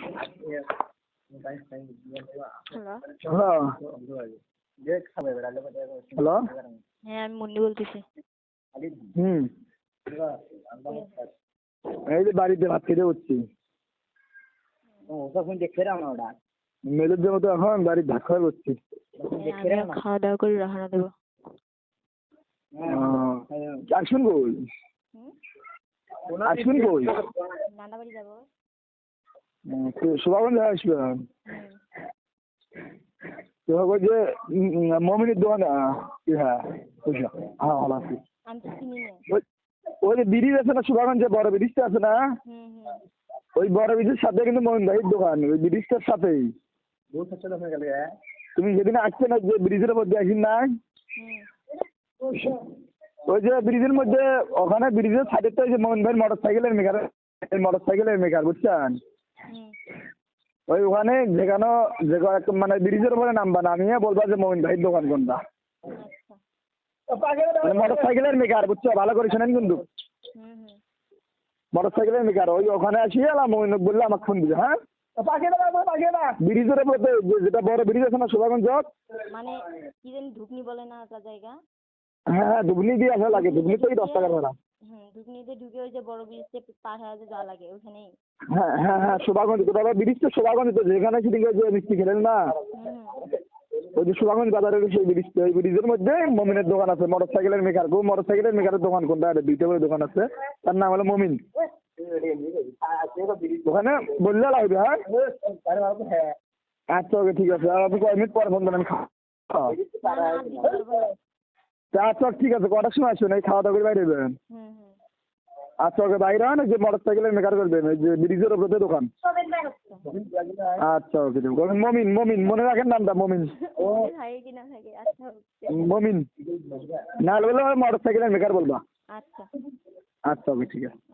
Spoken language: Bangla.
হ্যালো হ্যাঁ হ্যালো হ্যাঁ আমি মুন্নি বলতেছি। হুম। এই যে বাড়িতে ভাত খেতে হচ্ছি মেলুর জন্য তো এখন বাড়ির ভাত খাওয়া করছি হ্যাঁ, খাওয়া দাওয়া করে রওনা দেবো। আসুন কই আসুন কই নানা বাড়ি যাব। শোভাগঞ্জ আসবেন তো মমিনের দোকান হ্যাঁ বুঝলাম হ্যাঁ ভালো আছি। আমি তো চিনি না ওই যে ব্রিজ আছে না সুভাগঞ্জে বড় ব্রিজটা আছে না? হুম হুম। ওই বড় ব্রিজের সাথে কিন্তু মোহন ভাইয়ের দোকান ওই ব্রিজটার সাথেই। তুমি যেদিন আসছে না যে ব্রিজের মধ্যে আসিন না? ওই যে ব্রিজের মধ্যে ওখানে ব্রিজের সাইডে তো ওই যে মোহন ভাইয়ের মোটর সাইকেলের মেকার মোটর সাইকেলের মেকার বুঝছেন? ওই ওখানে যেখানে যেখানে মানে ব্রিজের উপরে নামবা নামিয়ে বলবা যে মোহন ভাইয়ের দোকান কোনটা। আচ্ছা। মোটর সাইকেলের মেকার বুঝছ? ভালো করে শোনেন কিন্তু। মোটর সাইকেলের মেকার ওই ওখানে আসি এলাম মোহন বললে আমাকে ফোন দিবে হ্যাঁ? ব্রিজের উপরে যেটা বড় ব্রিজ আছে না সুভাগঞ্জ মানে কি জানি ধুপনি বলে না জায়গা? হ্যাঁ হ্যাঁ দুবনি দিয়ে আসা লাগে দুবনি তো এই দশ টাকার ভাড়া। ঢুকে ওই যে বড় পার হয়ে যে যাওয়া লাগে হ্যাঁ হ্যাঁ হ্যাঁ শোভাগঞ্জ দাদা ব্রিজ তো শোভাগঞ্জ তো যেখানে সেদিকে যে মিষ্টি খেলেন না? ওই যে বাজারের সেই ব্রিজ ওই ব্রিজের মধ্যে মমিনের দোকান আছে মোটর সাইকেলের মেকার গো মোটর সাইকেলের মেকারের দোকান কোনটা? একটা দুইটা করে দোকান আছে তার নাম হলো মমিন। ওখানে বললে লাগবে হ্যাঁ? আচ্ছা ওকে ঠিক আছে। আর আপনি কয় মিনিট পরে ফোন দেন আমি খাওয়া না, না, আর দিতে পারব না। আচ্ছা ঠিক আছে কটার সময় আসবেন? এই খাওয়া দাওয়া করে বাইরে যাবেন আচ্ছা ওকে বাইরে হয় না যে মোটর সাইকেলের মেকার করবেন ওই যে ব্রিজের ওপরে দোকান। আচ্ছা ওকে মমিন মমিন মনে রাখেন নামটা মমিন। আচ্ছা মমিন। না বললে মোটর সাইকেলের মেকার বলবা। আচ্ছা। আচ্ছা ওকে ঠিক আছে।